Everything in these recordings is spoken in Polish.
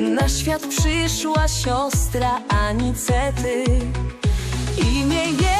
Na świat przyszła siostra Anicety. Imię jej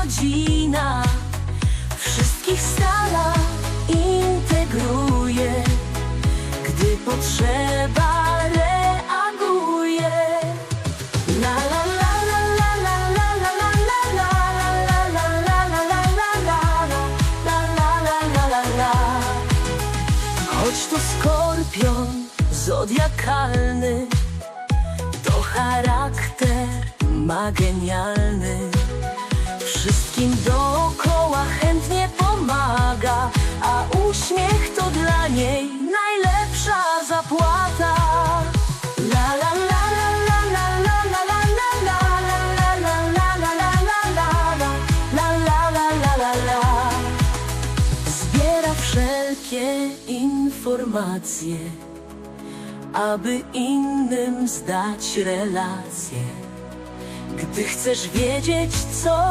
rodzina Wszystkich stala integruje Gdy potrzeba reaguje La la la la la la la la la la la la la la la la la Choć to skorpion zodiakalny, to charakter ma genialny. Wszystkim dookoła chętnie pomaga, a uśmiech to dla niej najlepsza zapłata. La la la la la la la la la la la la la la la la la la Zbiera wszelkie informacje, aby innym zdać relacje. Gdy chcesz wiedzieć, co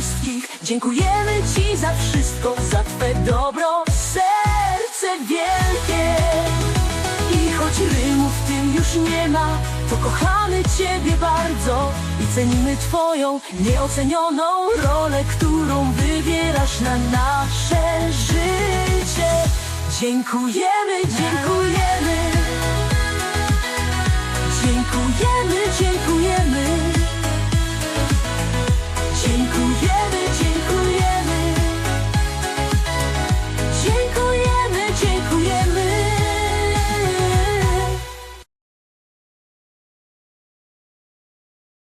Dziękujemy Ci za wszystko Za Twe dobro, serce wielkie i choć rymu w tym już nie ma, to kochamy Ciebie bardzo i cenimy Twoją nieocenioną rolę, którą wybierasz na nasze życie. Dziękujemy, dziękujemy. Dziękujemy, dziękujemy.